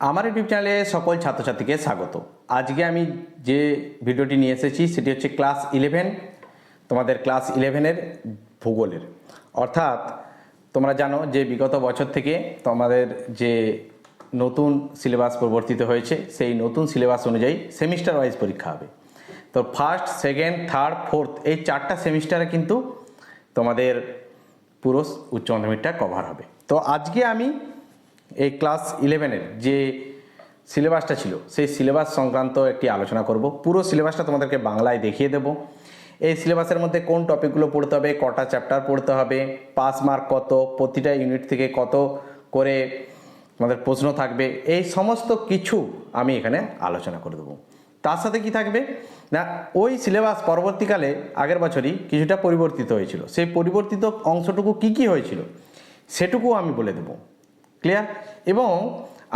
আমার ইউটিউব চ্যানেলে সকল ছাত্রছাত্রীকে স্বাগত। আজকে আমি যে ভিডিওটি নিয়ে এসেছি, সেটি হচ্ছে ক্লাস ইলেভেন, তোমাদের ক্লাস ইলেভেনের ভূগোলের। অর্থাৎ, তোমরা জানো যে বিগত বছর থেকে তোমাদের যে নতুন সিলেবাস প্রবর্তিত হয়েছে, সেই নতুন সিলেবাস অনুযায়ী সেমিস্টার ওয়াইজ পরীক্ষা হবে। তো ফার্স্ট সেকেন্ড থার্ড ফোর্থ এই চারটা সেমিস্টারে কিন্তু তোমাদের পুরো উচ্চ মাধ্যমিকটা কভার হবে। তো আজকে আমি এই ক্লাস ইলেভেনের যে সিলেবাসটা ছিল, সেই সিলেবাস সংক্রান্ত একটি আলোচনা করব। পুরো সিলেবাসটা তোমাদেরকে বাংলায় দেখিয়ে দেব। এই সিলেবাসের মধ্যে কোন টপিকগুলো পড়তে হবে, কটা চ্যাপ্টার পড়তে হবে, পাস মার্ক কত, প্রতিটা ইউনিট থেকে কত করে আমাদের প্রশ্ন থাকবে, এই সমস্ত কিছু আমি এখানে আলোচনা করে দেবো। তার সাথে কি থাকবে? না, ওই সিলেবাস পরবর্তীকালে, আগের বছরই কিছুটা পরিবর্তিত হয়েছিল। সেই পরিবর্তিত অংশটুকু কি কি হয়েছিল সেটুকু আমি বলে দেবো। ক্লিয়ার এবং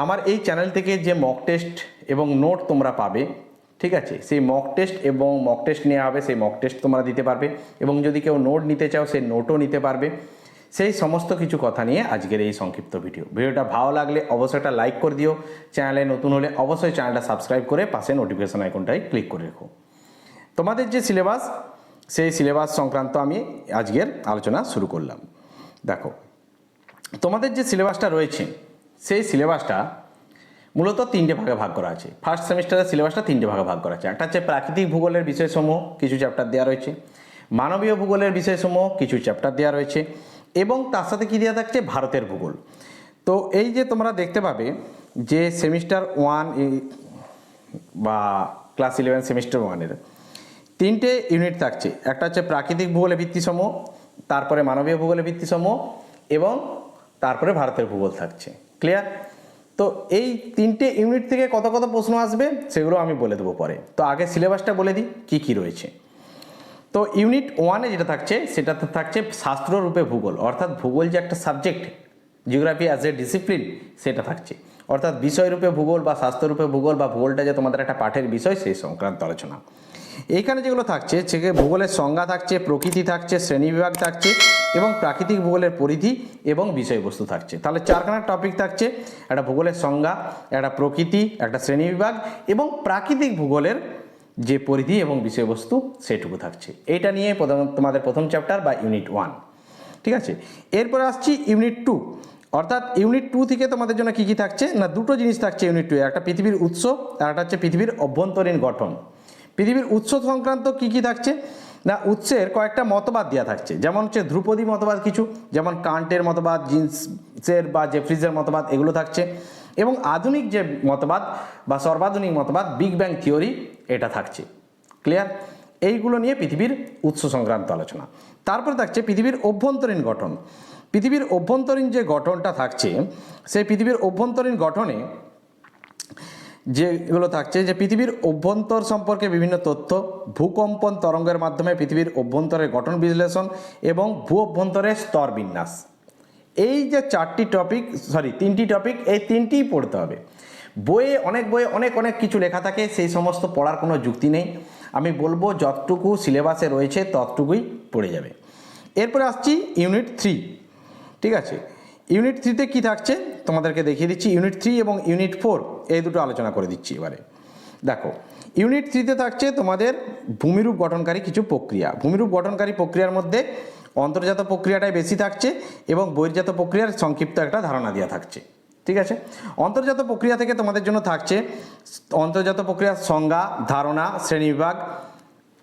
আমার এই চ্যানেল থেকে যে মক টেস্ট এবং নোট তোমরা পাবে, ঠিক আছে? সেই মক টেস্ট এবং মক টেস্ট নেওয়া হবে, সেই মক টেস্ট তোমরা দিতে পারবে। এবং যদি কেউ নোট নিতে চাও, সেই নোটও নিতে পারবে। সেই সমস্ত কিছু কথা নিয়ে আজকের এই সংক্ষিপ্ত ভিডিও ভিডিওটা ভালো লাগলে অবশ্যই একটা লাইক করে দিও। চ্যানেলে নতুন হলে অবশ্যই চ্যানেলটা সাবস্ক্রাইব করে পাশে নোটিফিকেশন আইকনটায় ক্লিক করে রেখো। তোমাদের যে সিলেবাস সেই সিলেবাস সংক্রান্ত আমি আজকের আলোচনা শুরু করলাম। দেখো তোমাদের যে সিলেবাসটা রয়েছে, সেই সিলেবাসটা মূলত তিনটে ভাগে ভাগ করা আছে। ফার্স্ট সেমিস্টারের সিলেবাসটা তিনটে ভাগে ভাগ করা আছে। একটা হচ্ছে প্রাকৃতিক ভূগোলের বিষয়সমূহ, কিছু চ্যাপ্টার দেওয়া রয়েছে। মানবীয় ভূগোলের বিষয়সমূহ, কিছু চ্যাপ্টার দেওয়া রয়েছে। এবং তার সাথে কী দেওয়া থাকছে? ভারতের ভূগোল। তো এই যে তোমরা দেখতে পাবে যে সেমিস্টার ওয়ান বা ক্লাস ইলেভেন সেমিস্টার ওয়ানের তিনটে ইউনিট থাকছে। একটা হচ্ছে প্রাকৃতিক ভূগোলের ভিত্তিসমূহ, তারপরে মানবীয় ভূগোলের ভিত্তিসমূহ এবং তারপরে ভারতের ভূগোল থাকছে। ক্লিয়ার তো এই তিনটে ইউনিট থেকে কত কত প্রশ্ন আসবে, সেগুলো আমি বলে দেবো পরে। তো আগে সিলেবাসটা বলে দিই, কী কী রয়েছে। তো ইউনিট ওয়ানে যেটা থাকছে, সেটাতে থাকছে শাস্ত্ররূপে ভূগোল। অর্থাৎ ভূগোল যে একটা subject geography as a discipline সেটা থাকছে। অর্থাৎ বিষয়রূপে ভূগোল বা স্বাস্থ্যরূপে ভূগোল বা ভূগোলটা যে তোমাদের একটা পাঠের বিষয়, সেই সংক্রান্ত আলোচনা। এইখানে যেগুলো থাকছে, সেগুলো ভূগোলের সংজ্ঞা থাকছে, প্রকৃতি থাকছে, শ্রেণীবিভাগ থাকছে এবং প্রাকৃতিক ভূগোলের পরিধি এবং বিষয়বস্তু থাকছে। তাহলে চারখানা টপিক থাকছে, একটা ভূগোলের সংজ্ঞা, একটা প্রকৃতি, একটা শ্রেণীবিভাগ এবং প্রাকৃতিক ভূগোলের যে পরিধি এবং বিষয়বস্তু সেটুকু থাকছে। এটা নিয়ে প্রথম, তোমাদের প্রথম চ্যাপ্টার বা ইউনিট ওয়ান ঠিক আছে? এরপরে আসছি ইউনিট টু অর্থাৎ ইউনিট টু থেকে তোমাদের জন্য কী কী থাকছে? না, দুটো জিনিস থাকছে ইউনিট টু একটা পৃথিবীর উৎস আর একটা হচ্ছে পৃথিবীর অভ্যন্তরীণ গঠন। পৃথিবীর উৎস সংক্রান্ত কী কী থাকছে? না, উৎসের কয়েকটা মতবাদ দেওয়া থাকছে। যেমন হচ্ছে ধ্রুপদী মতবাদ কিছু, যেমন কান্টের মতবাদ, জিন্সের বা জেফ্রিজের মতবাদ, এগুলো থাকছে। এবং আধুনিক যে মতবাদ বা সর্বাধুনিক মতবাদ, বিগ ব্যাং থিওরি, এটা থাকছে। ক্লিয়ার? এইগুলো নিয়ে পৃথিবীর উৎস সংক্রান্ত আলোচনা। তারপরে থাকছে পৃথিবীর অভ্যন্তরীণ গঠন। পৃথিবীর অভ্যন্তরীণ যে গঠনটা থাকছে, সেই পৃথিবীর অভ্যন্তরীণ গঠনে যেগুলো থাকছে যে পৃথিবীর অভ্যন্তর সম্পর্কে বিভিন্ন তথ্য, ভূকম্পন তরঙ্গের মাধ্যমে পৃথিবীর অভ্যন্তরের গঠন বিশ্লেষণ এবং ভূ অভ্যন্তরের স্তর বিন্যাস। এই যে চারটি টপিক সরি তিনটি টপিক এই তিনটিই পড়তে হবে। বইয়ে অনেক বইয়ে অনেক অনেক কিছু লেখা থাকে, সেই সমস্ত পড়ার কোনো যুক্তি নেই। আমি বলব যতটুকু সিলেবাসে রয়েছে ততটুকুই পড়ে যাবে। এরপরে আসছি ইউনিট থ্রি, ঠিক আছে? ইউনিট থ্রিতে কী থাকছে? তোমাদেরকে দেখিয়ে দিচ্ছি ইউনিট থ্রি এবং ইউনিট ফোর এই দুটো আলোচনা করে দিচ্ছি এবারে। দেখো ইউনিট থ্রিতে থাকছে তোমাদের ভূমিরূপ গঠনকারী কিছু প্রক্রিয়া। ভূমিরূপ গঠনকারী প্রক্রিয়ার মধ্যে অন্তর্জাত প্রক্রিয়াটাই বেশি থাকছে এবং বহির্জাত প্রক্রিয়ার সংক্ষিপ্ত একটা ধারণা দেওয়া থাকছে। ঠিক আছে? অন্তর্জাত প্রক্রিয়া থেকে তোমাদের জন্য থাকছে অন্তর্জাত প্রক্রিয়ার সংজ্ঞা, ধারণা শ্রেণীবিভাগ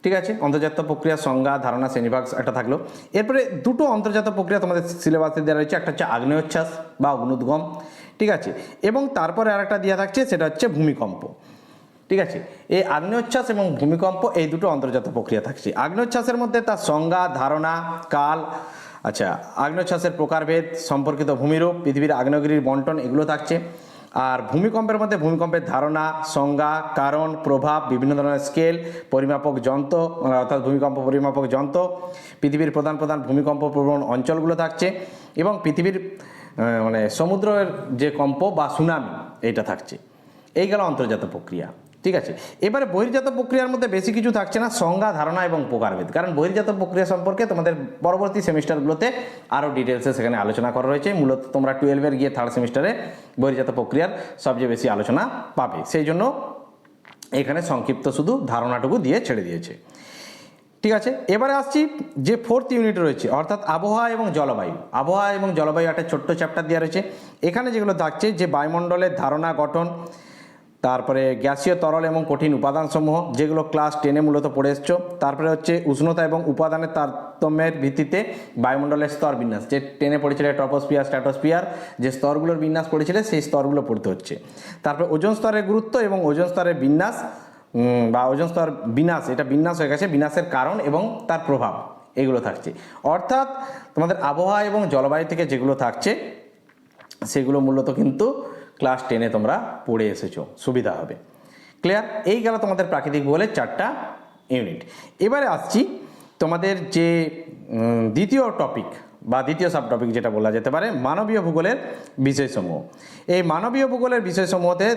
ঠিক আছে? অন্তর্জাত প্রক্রিয়া, সংজ্ঞা, ধারণা শ্রেণীভাগ একটা থাকল। এরপরে দুটো অন্তর্জাত প্রক্রিয়া তোমাদের সিলেবাসে দেওয়া রয়েছে। একটা হচ্ছে আগ্নেয়োচ্ছ্বাস বা অগ্নুদ্গম, ঠিক আছে? এবং তারপরে আরেকটা দেওয়া থাকছে, সেটা হচ্ছে ভূমিকম্প, ঠিক আছে? এই আগ্নেয়োচ্ছ্বাস এবং ভূমিকম্প এই দুটো অন্তর্জাত প্রক্রিয়া থাকছে। আগ্নেয়োচ্ছ্বাসের মধ্যে তার সংজ্ঞা, ধারণা, কাল আচ্ছা আগ্নেয়োচ্ছ্বাসের প্রকারভেদ, সম্পর্কিত ভূমিরূপ, পৃথিবীর আগ্নেয়গিরির বন্টন, এগুলো থাকছে। আর ভূমিকম্পের মধ্যে ভূমিকম্পের ধারণা, সংজ্ঞা, কারণ, প্রভাব, বিভিন্ন ধরনের স্কেল পরিমাপক যন্ত্র, অর্থাৎ ভূমিকম্প পরিমাপক যন্ত্র, পৃথিবীর প্রধান প্রধান ভূমিকম্প প্রবণ অঞ্চলগুলো থাকছে এবং পৃথিবীর মানে সমুদ্রের যে কম্প বা সুনামি এইটা থাকছে। এই গেল অন্তর্জাত প্রক্রিয়া। ঠিক আছে? এবারে বহির্জাত প্রক্রিয়ার মধ্যে বেশি কিছু থাকছে না, সংজ্ঞা, ধারণা এবং প্রকারভেদ। কারণ বহির্জাত প্রক্রিয়া সম্পর্কে তোমাদের পরবর্তী সেমিস্টারগুলোতে আরও ডিটেলসে সেখানে আলোচনা করা রয়েছে। মূলত তোমরা টুয়েলভের গিয়ে থার্ড সেমিস্টারে বহির্জাত প্রক্রিয়ার সবচেয়ে বেশি আলোচনা পাবে। সেই জন্য এখানে সংক্ষিপ্ত শুধু ধারণাটুকু দিয়ে ছেড়ে দিয়েছে। ঠিক আছে? এবারে আসছি যে ফোর্থ ইউনিট রয়েছে, অর্থাৎ আবহাওয়া এবং জলবায়ু। আবহাওয়া এবং জলবায়ু একটা ছোট্ট চ্যাপ্টার দেওয়া রয়েছে। এখানে যেগুলো থাকছে যে বায়ুমণ্ডলের ধারণা গঠন তারপরে গ্যাসীয় তরল এবং কঠিন উপাদানসমূহ, যেগুলো ক্লাস টেনে মূলত পড়ে এসছো। তারপরে হচ্ছে উষ্ণতা এবং উপাদানের তারতম্যের ভিত্তিতে বায়ুমণ্ডলের স্তর বিন্যাস, যে টেনে পড়েছিলে টপোস্পিয়ার স্ট্র্যাটোস্পিয়ার যে স্তরগুলোর বিন্যাস পড়েছিলে, সেই স্তরগুলো পড়তে হচ্ছে। তারপরে ওজন স্তরের গুরুত্ব এবং ওজন স্তরের বিন্যাস বা ওজন স্তর বিনাশ এটা বিন্যাস হয়ে গেছে বিনাশের কারণ এবং তার প্রভাব, এগুলো থাকছে। অর্থাৎ তোমাদের আবহাওয়া এবং জলবায়ু থেকে যেগুলো থাকছে, সেগুলো মূলত কিন্তু ক্লাস টেনে তোমরা পড়ে এসেছ। সুবিধা হবে। ক্লিয়ার? এই গেল তোমাদের প্রাকৃতিক ভূগোলের চারটা ইউনিট। এবারে আসছি তোমাদের যে দ্বিতীয় টপিক বা দ্বিতীয় সাব টপিক যেটা বলা যেতে পারে, মানবীয় ভূগোলের বিষয়সমূহ। এই মানবীয় ভূগোলের বিষয়সমূহতে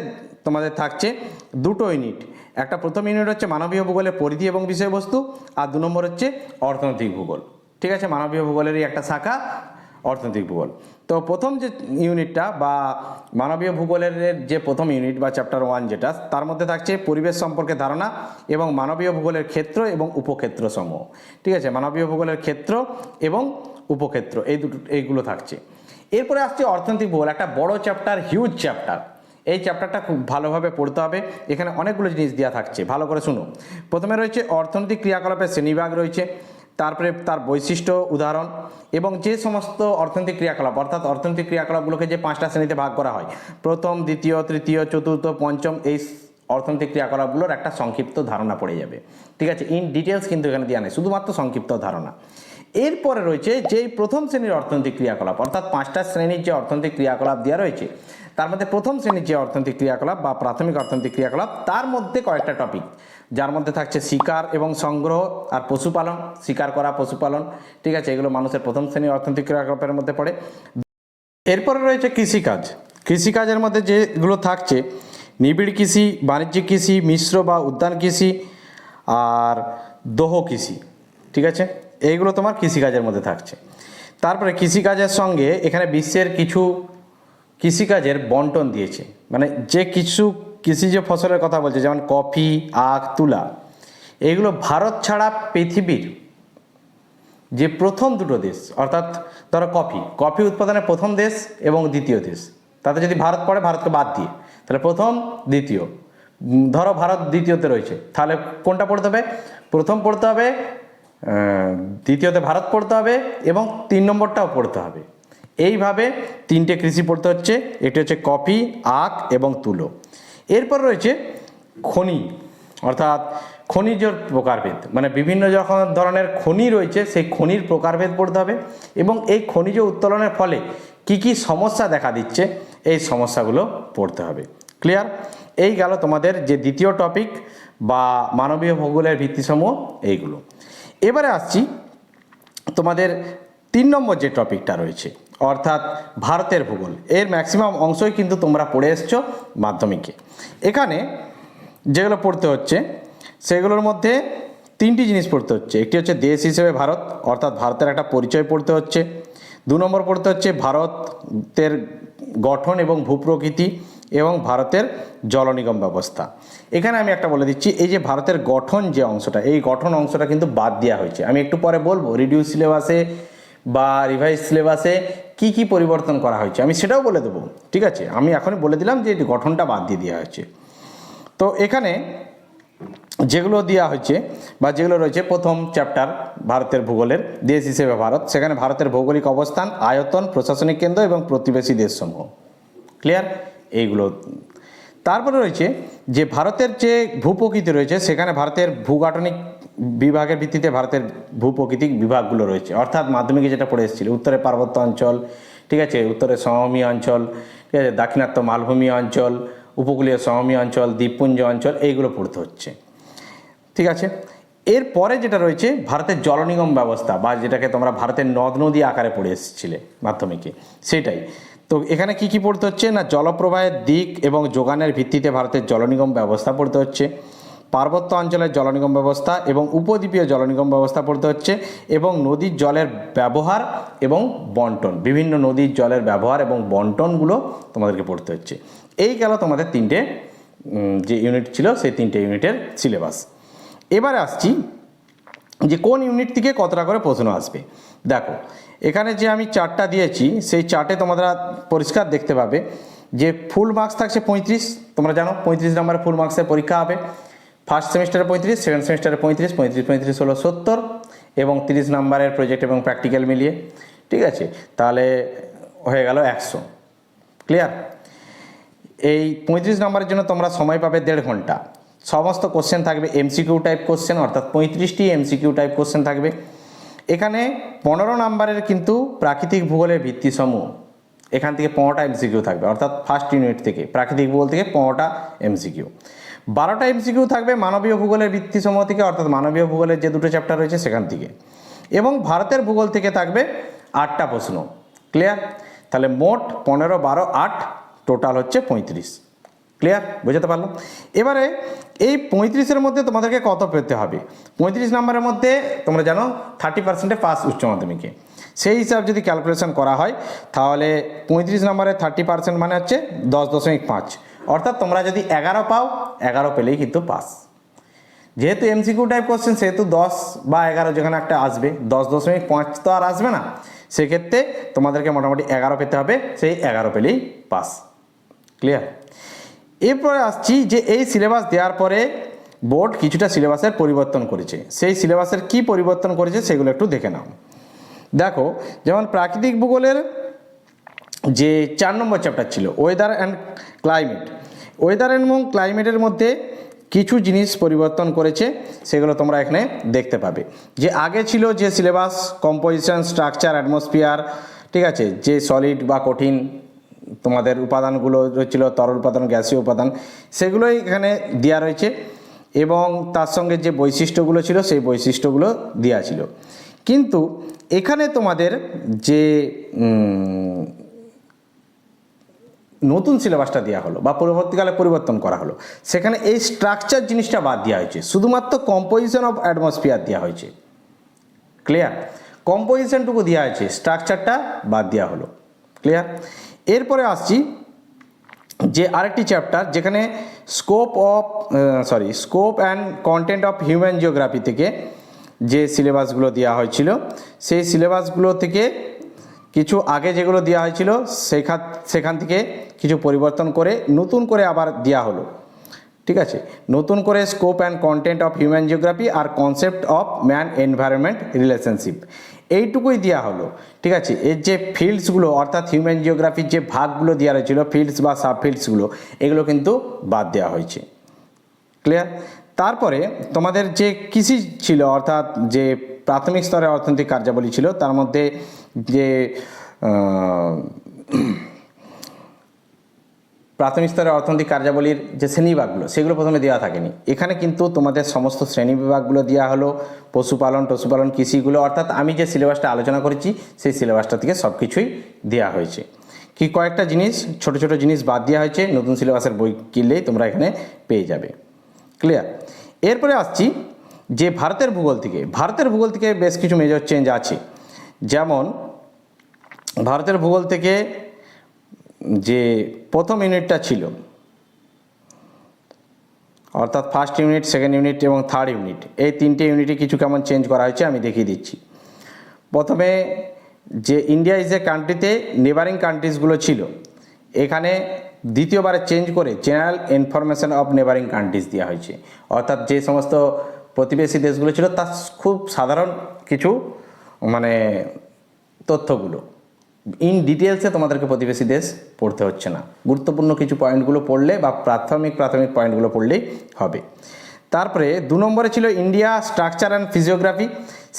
তোমাদের থাকছে দুটো ইউনিট। একটা প্রথম ইউনিট হচ্ছে মানবীয় ভূগোলের পরিধি এবং বিষয়বস্তু, আর দু নম্বর হচ্ছে অর্থনৈতিক ভূগোল। ঠিক আছে? মানবীয় ভূগোলেরই একটা শাখা, অর্থনৈতিক ভূগোল। তো প্রথম যে ইউনিটটা বা মানবীয় ভূগোলের যে প্রথম ইউনিট বা চ্যাপ্টার ওয়ান যেটা, তার মধ্যে থাকছে পরিবেশ সম্পর্কে ধারণা এবং মানবীয় ভূগোলের ক্ষেত্র এবং উপক্ষেত্র সমূহ। ঠিক আছে? মানবীয় ভূগোলের ক্ষেত্র এবং উপক্ষেত্র, এই দুটো, এইগুলো থাকছে। এরপরে আসছে অর্থনৈতিক ভূগোল, একটা বড় চ্যাপ্টার হিউজ চ্যাপ্টার এই চ্যাপ্টারটা খুব ভালোভাবে পড়তে হবে। এখানে অনেকগুলো জিনিস দেওয়া থাকছে। ভালো করে শুনো প্রথমে রয়েছে অর্থনৈতিক ক্রিয়াকলাপের শ্রেণীবিভাগ রয়েছে। তারপরে তার বৈশিষ্ট্য, উদাহরণ এবং যে সমস্ত অর্থনৈতিক ক্রিয়াকলাপ, অর্থাৎ অর্থনৈতিক ক্রিয়াকলাপগুলোকে যে পাঁচটা শ্রেণীতে ভাগ করা হয়, প্রথম, দ্বিতীয়, তৃতীয়, চতুর্থ, পঞ্চম, এই অর্থনৈতিক ক্রিয়াকলাপগুলোর একটা সংক্ষিপ্ত ধারণা পড়ে যাবে। ঠিক আছে? ইন ডিটেলস কিন্তু এখানে দেওয়া নেই, শুধুমাত্র সংক্ষিপ্ত ধারণা। এরপরে রয়েছে যে প্রথম শ্রেণির অর্থনৈতিক ক্রিয়াকলাপ, অর্থাৎ পাঁচটা শ্রেণির যে অর্থনৈতিক ক্রিয়াকলাপ দেওয়া রয়েছে, তার মধ্যে প্রথম শ্রেণির যে অর্থনৈতিক ক্রিয়াকলাপ বা প্রাথমিক অর্থনৈতিক ক্রিয়াকলাপ, তার মধ্যে কয়েকটা টপিক যার মধ্যে থাকছে শিকার এবং সংগ্রহ আর পশুপালন, শিকার করা, পশুপালন, ঠিক আছে, এগুলো মানুষের প্রথম শ্রেণির অর্থনৈতিক ক্রিয়াকলাপের মধ্যে পড়ে। এরপরে রয়েছে কৃষিকাজ, কৃষিকাজের মধ্যে যেগুলো থাকছে, নিবিড় কৃষি, বাণিজ্যিক কৃষি, মিশ্র বা উদ্যান কৃষি আর দোহ কৃষি, ঠিক আছে? এইগুলো তোমার কৃষিকাজের মধ্যে থাকছে। তারপরে কৃষিকাজের সঙ্গে এখানে বিশ্বের কিছু কৃষিকাজের বন্টন দিয়েছে। মানে যে কিছু কৃষিজ ফসলের কথা বলছে, যেমন কফি, আখ, তুলা এইগুলো ভারত ছাড়া পৃথিবীর যে প্রথম দুটো দেশ, অর্থাৎ ধরো কফি কফি উৎপাদনে প্রথম দেশ এবং দ্বিতীয় দেশ। তাতে যদি ভারত পড়ে, ভারতকে বাদ দিয়ে, তাহলে প্রথম, দ্বিতীয়। ধরো ভারত দ্বিতীয়তে রয়েছে, তাহলে কোনটা পড়তে হবে? প্রথম পড়তে হবে দ্বিতীয়তে ভারত পড়তে হবে এবং তিন নম্বরটাও পড়তে হবে। এইভাবে তিনটে কৃষি পড়তে হচ্ছে এটি হচ্ছে কফি আখ এবং তুলো। এরপর রয়েছে খনি, অর্থাৎ খনিজ প্রকারভেদ। মানে বিভিন্ন যখন ধরনের খনি রয়েছে, সেই খনির প্রকারভেদ পড়তে হবে এবং এই খনিজ উত্তোলনের ফলে কি কি সমস্যা দেখা দিচ্ছে, এই সমস্যাগুলো পড়তে হবে। ক্লিয়ার? এই গেল তোমাদের যে দ্বিতীয় টপিক বা মানবীয় ভূগোলের ভিত্তিসমূহ, এইগুলো। এবারে আসছি তোমাদের তিন নম্বর যে টপিকটা রয়েছে, অর্থাৎ ভারতের ভূগোল। এর ম্যাক্সিমাম অংশই কিন্তু তোমরা পড়ে এসছো মাধ্যমিকে। এখানে যেগুলো পড়তে হচ্ছে, সেগুলোর মধ্যে তিনটি জিনিস পড়তে হচ্ছে। একটি হচ্ছে দেশ হিসেবে ভারত, অর্থাৎ ভারতের একটা পরিচয় পড়তে হচ্ছে। দু নম্বর পড়তে হচ্ছে ভারতের গঠন এবং ভূপ্রকৃতি। এবং ভারতের জলনিগম ব্যবস্থা। এখানে আমি একটা বলে দিচ্ছি, এই যে ভারতের গঠন যে অংশটা, এই গঠন অংশটা কিন্তু বাদ দেওয়া হয়েছে। আমি একটু পরে বলব রিডিউস সিলেবাসে বা রিভাইজ সিলেবাসে কি কি পরিবর্তন করা হয়েছে, আমি সেটাও বলে দেবো, ঠিক আছে? আমি এখনই বলে দিলাম যে এই গঠনটা বাদ দিয়ে দেওয়া হয়েছে। তো এখানে যেগুলো দেওয়া হয়েছে বা যেগুলো রয়েছে, প্রথম চ্যাপ্টার ভারতের ভূগোলের, দেশ হিসেবে ভারত, সেখানে ভারতের ভৌগোলিক অবস্থান, আয়তন, প্রশাসনিক কেন্দ্র এবং প্রতিবেশী দেশসমূহ। ক্লিয়ার এইগুলো। তারপরে রয়েছে যে ভারতের যে ভূপ্রকৃতি রয়েছে, সেখানে ভারতের ভূগাঠনিক বিভাগের ভিত্তিতে ভারতের ভূপ্রকৃতিক বিভাগগুলো রয়েছে। অর্থাৎ মাধ্যমিকে যেটা পড়ে এসেছিল, উত্তরে পার্বত্য অঞ্চল, ঠিক আছে, উত্তরে সমভূমি অঞ্চল, ঠিক আছে, দাক্ষিণাত্য মালভূমি অঞ্চল, উপকূলীয় সমভূমি অঞ্চল, দ্বীপপুঞ্জ অঞ্চল, এইগুলো পড়তে হচ্ছে। ঠিক আছে? এরপরে যেটা রয়েছে, ভারতের জলনিগম ব্যবস্থা, বা যেটাকে তোমরা ভারতের নদ নদী আকারে পড়ে এসেছিলে মাধ্যমিকে, সেটাই। তো এখানে কি কি পড়তে হচ্ছে? না, জলপ্রবাহের দিক এবং যোগানের ভিত্তিতে ভারতের জলনিগম ব্যবস্থা পড়তে হচ্ছে, পার্বত্য অঞ্চলের জলনিগম ব্যবস্থা এবং উপদ্বীপীয় জলনিগম ব্যবস্থা পড়তে হচ্ছে এবং নদীর জলের ব্যবহার এবং বন্টন, বিভিন্ন নদীর জলের ব্যবহার এবং বন্টনগুলো তোমাদেরকে পড়তে হচ্ছে। এই গেল তোমাদের তিনটে যে ইউনিট ছিল, সেই তিনটে ইউনিটের সিলেবাস এবারে আসছি যে কোন ইউনিট থেকে কতটা করে প্রশ্ন আসবে। দেখো, এখানে যে আমি চারটা দিয়েছি, সেই চার্টে তোমরা পরিষ্কার দেখতে পাবে যে ফুল মার্কস থাকছে পঁয়ত্রিশ, তোমরা জানো পঁয়ত্রিশ নম্বরে ফুল মার্কসের পরীক্ষা হবে। ফার্স্ট সেমিস্টারে পঁয়ত্রিশ সেকেন্ড সেমিস্টারে পঁয়ত্রিশ পঁয়ত্রিশ পঁয়ত্রিশ হলো সত্তর এবং তিরিশ নম্বরের প্রজেক্ট এবং প্র্যাকটিক্যাল মিলিয়ে, ঠিক আছে? তাহলে হয়ে গেল একশো। ক্লিয়ার এই পঁয়ত্রিশ নম্বরের জন্য তোমরা সময় পাবে দেড় ঘণ্টা। সমস্ত কোশ্চেন থাকবে এমসিকিউ টাইপ কোশ্চেন অর্থাৎ পঁয়ত্রিশটি এমসিকিউ টাইপ কোশ্চেন থাকবে। এখানে পনেরো নম্বরের কিন্তু প্রাকৃতিক ভূগোলের ভিত্তিসমূহ। এখান থেকে পনেরোটা এমসিকিউ থাকবে, অর্থাৎ ফার্স্ট ইউনিট থেকে। প্রাকৃতিক ভূগোল থেকে পনেরোটা এমসিকিউ বারোটা এমসিকিউ থাকবে মানবীয় ভূগোলের ভিত্তিসমূহ থেকে, অর্থাৎ মানবীয় ভূগোলের যে দুটো চ্যাপ্টার রয়েছে সেখান থেকে। এবং ভারতের ভূগোল থেকে থাকবে আটটা প্রশ্ন। ক্লিয়ার তাহলে মোট পনেরো, বারো, আট টোটাল হচ্ছে পঁয়ত্রিশ। ক্লিয়ার বুঝতে পারলাম? এবারে এই পঁয়ত্রিশের মধ্যে তোমাদেরকে কত পেতে হবে? পঁয়ত্রিশ নম্বরের মধ্যে তোমরা জানো থার্টি পার্সেন্টে পাস উচ্চ মাধ্যমিকে। সেই হিসাব যদি ক্যালকুলেশন করা হয়, তাহলে পঁয়ত্রিশ নম্বরে থার্টি পার্সেন্ট মানে হচ্ছে দশ দশমিক পাঁচ। অর্থাৎ তোমরা যদি এগারো পাও, এগারো পেলেই কিন্তু পাস। যেহেতু এমসিকিউ টাইপ কোশ্চেন সেহেতু দশ বা এগারো যেখানে একটা আসবে, দশ দশমিক পাঁচ তো আর আসবে না। সেক্ষেত্রে তোমাদেরকে মোটামুটি এগারো পেতে হবে, সেই এগারো পেলেই পাস। ক্লিয়ার এরপরে আসছি যে এই সিলেবাস দেওয়ার পরে বোর্ড কিছুটা সিলেবাসের পরিবর্তন করেছে। সেই সিলেবাসের কি পরিবর্তন করেছে সেগুলো একটু দেখে নাও। দেখো, যেমন প্রাকৃতিক ভূগোলের যে চার নম্বর চ্যাপ্টার ছিল weather and climate weather and এবং ক্লাইমেটের মধ্যে কিছু জিনিস পরিবর্তন করেছে, সেগুলো তোমরা এখানে দেখতে পাবে। যে আগে ছিল যে সিলেবাস কম্পোজিশন স্ট্রাকচার অ্যাটমসফিয়ার ঠিক আছে, যে সলিড বা কঠিন তোমাদের উপাদানগুলো রয়েছিল, তরল উপাদান, গ্যাসীয় উপাদান, সেগুলোই এখানে দেওয়া রয়েছে এবং তার সঙ্গে যে বৈশিষ্ট্যগুলো ছিল, সেই বৈশিষ্ট্যগুলো দেওয়া ছিল। কিন্তু এখানে তোমাদের যে নতুন সিলেবাসটা দেওয়া হলো বা পরবর্তীকালে পরিবর্তন করা হলো, সেখানে এই স্ট্রাকচার জিনিসটা বাদ দেওয়া হয়েছে। শুধুমাত্র কম্পোজিশন অফ অ্যাটমসফিয়ার দেওয়া হয়েছে। ক্লিয়ার কম্পোজিশনটুকু দেওয়া হয়েছে স্ট্রাকচারটা বাদ দেওয়া হলো। ক্লিয়ার এরপরে আসছি যে আরেকটি চ্যাপ্টার যেখানে scope of sorry scope and content of human geography থেকে যে সিলেবাসগুলো দেওয়া হয়েছিল, সেই সিলেবাসগুলো থেকে কিছু আগে যেগুলো দেওয়া হয়েছিল সেখান সেখান থেকে কিছু পরিবর্তন করে নতুন করে আবার দেওয়া হলো। ঠিক আছে? নতুন করে scope and content of human geography R concept of man environment relationship এইটুকুই দেওয়া হলো, ঠিক আছে? এর যে ফিল্ডসগুলো অর্থাৎ হিউম্যান জিওগ্রাফির যে ভাগগুলো দেওয়া হয়েছিল ফিল্ডস বা সাব ফিল্ডসগুলো এগুলো কিন্তু বাদ দেওয়া হয়েছে। ক্লিয়ার তারপরে তোমাদের যে কৃষি ছিল, অর্থাৎ যে প্রাথমিক স্তরে অর্থনৈতিক কার্যাবলী ছিল, তার মধ্যে যে প্রাথমিক স্তরে অর্থনৈতিক কার্যাবলীর যে শ্রেণীবিভাগগুলো, সেগুলো প্রথমে দেওয়া থাকেনি। এখানে কিন্তু তোমাদের সমস্ত শ্রেণি বিভাগগুলো দেওয়া হলো, পশুপালন টশুপালন কৃষিগুলো, অর্থাৎ আমি যে সিলেবাসটা আলোচনা করেছি, সেই সিলেবাসটা থেকে সব কিছুই দেওয়া হয়েছে। কি কয়েকটা জিনিস, ছোট ছোট জিনিস বাদ দেওয়া হয়েছে, নতুন সিলেবাসের বই কিনলেই তোমরা এখানে পেয়ে যাবে। ক্লিয়ার এরপরে আসছি যে ভারতের ভূগোল থেকে। ভারতের ভূগোল থেকে বেশ কিছু মেজর চেঞ্জ আছে। যেমন, ভারতের ভূগোল থেকে যে প্রথম ইউনিটটা ছিল, অর্থাৎ ফার্স্ট ইউনিট সেকেন্ড ইউনিট এবং থার্ড ইউনিট এই তিনটে ইউনিটে কিছু কেমন চেঞ্জ করা হয়েছে আমি দেখিয়ে দিচ্ছি। প্রথমে যে ইন্ডিয়া ইজ এ কান্ট্রিতে নেবারিং কান্ট্রিজগুলো ছিল, এখানে দ্বিতীয়বারে চেঞ্জ করে general information of neighbouring countries দেওয়া হয়েছে। অর্থাৎ যে সমস্ত প্রতিবেশী দেশগুলো ছিল, তার খুব সাধারণ কিছু মানে তথ্যগুলো। ইন ডিটেলসে তোমাদেরকে প্রতিবেশী দেশ পড়তে হচ্ছে না। গুরুত্বপূর্ণ কিছু পয়েন্টগুলো পড়লে বা প্রাথমিক প্রাথমিক পয়েন্টগুলো পড়লেই হবে। তারপরে দু নম্বরে ছিল ইন্ডিয়া স্ট্রাকচার অ্যান্ড ফিজিওগ্রাফি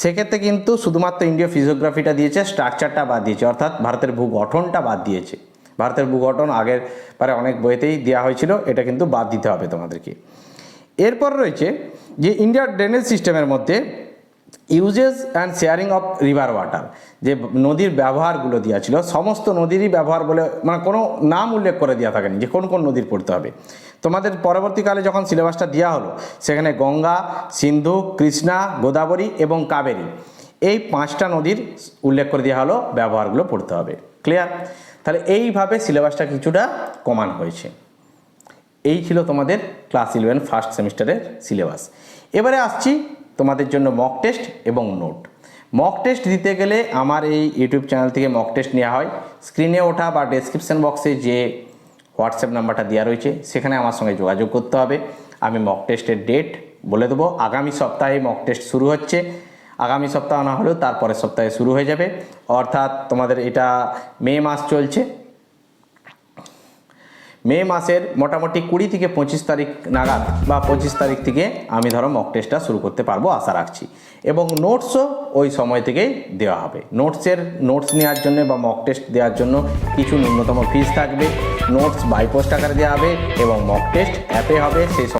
সেক্ষেত্রে কিন্তু শুধুমাত্র ইন্ডিয়া ফিজিওগ্রাফিটা দিয়েছে স্ট্রাকচারটা বাদ দিয়েছে। অর্থাৎ ভারতের ভূগঠনটা বাদ দিয়েছে। ভারতের ভূগঠন আগের পারে অনেক বইতেই দেওয়া হয়েছিল, এটা কিন্তু বাদ দিতে হবে তোমাদেরকে। এরপর রয়েছে যে ইন্ডিয়ার ড্রেনেজ সিস্টেমের মধ্যে uses and sharing of river water যে নদীর ব্যবহারগুলো দেওয়া ছিল সমস্ত নদীরই ব্যবহার বলে মানে কোনো নাম উল্লেখ করে দেওয়া থাকেনি যে কোন কোন নদীর পড়তে হবে। তোমাদের পরবর্তীকালে যখন সিলেবাসটা দেওয়া হলো, সেখানে গঙ্গা, সিন্ধু, কৃষ্ণা, গোদাবরী এবং কাবেরী, এই পাঁচটা নদীর উল্লেখ করে দেওয়া হলো, ব্যবহারগুলো পড়তে হবে। ক্লিয়ার তাহলে এইভাবে সিলেবাসটা কিছুটা কমান হয়েছে। এই ছিল তোমাদের ক্লাস ইলেভেন ফার্স্ট সেমিস্টারের সিলেবাস। এবারে আসছি তোমাদের জন্য মক টেস্ট এবং নোট মক টেস্ট দিতে গেলে আমার এই ইউটিউব চ্যানেল থেকে মক টেস্ট নেওয়া হয়। স্ক্রিনে ওঠা বা ডেসক্রিপশন বক্সে যে হোয়াটসঅ্যাপ নাম্বারটা দেওয়া রয়েছে, সেখানে আমার সঙ্গে যোগাযোগ করতে হবে। আমি মক টেস্টের ডেট বলে দেবো। আগামী সপ্তাহে মক টেস্ট শুরু হচ্ছে। আগামী সপ্তাহ না হলেও তারপরের সপ্তাহে শুরু হয়ে যাবে। অর্থাৎ তোমাদের এটা মে মাস চলছে। মে মাসের মোটামুটি কুড়ি থেকে পঁচিশ তারিখ নাগাদ বা পঁচিশ তারিখ থেকে আমি ধরো মক টেস্টটা শুরু করতে পারব, আশা রাখছি। এবং নোটসও ওই সময় থেকেই দেওয়া হবে। নোটসের নোটস নেওয়ার জন্য বা মক টেস্ট দেওয়ার জন্য কিছু ন্যূনতম ফিস থাকবে। নোটস বাইপোস্ট আকারে দেওয়া হবে এবং মক টেস্ট অ্যাপে হবে, সেই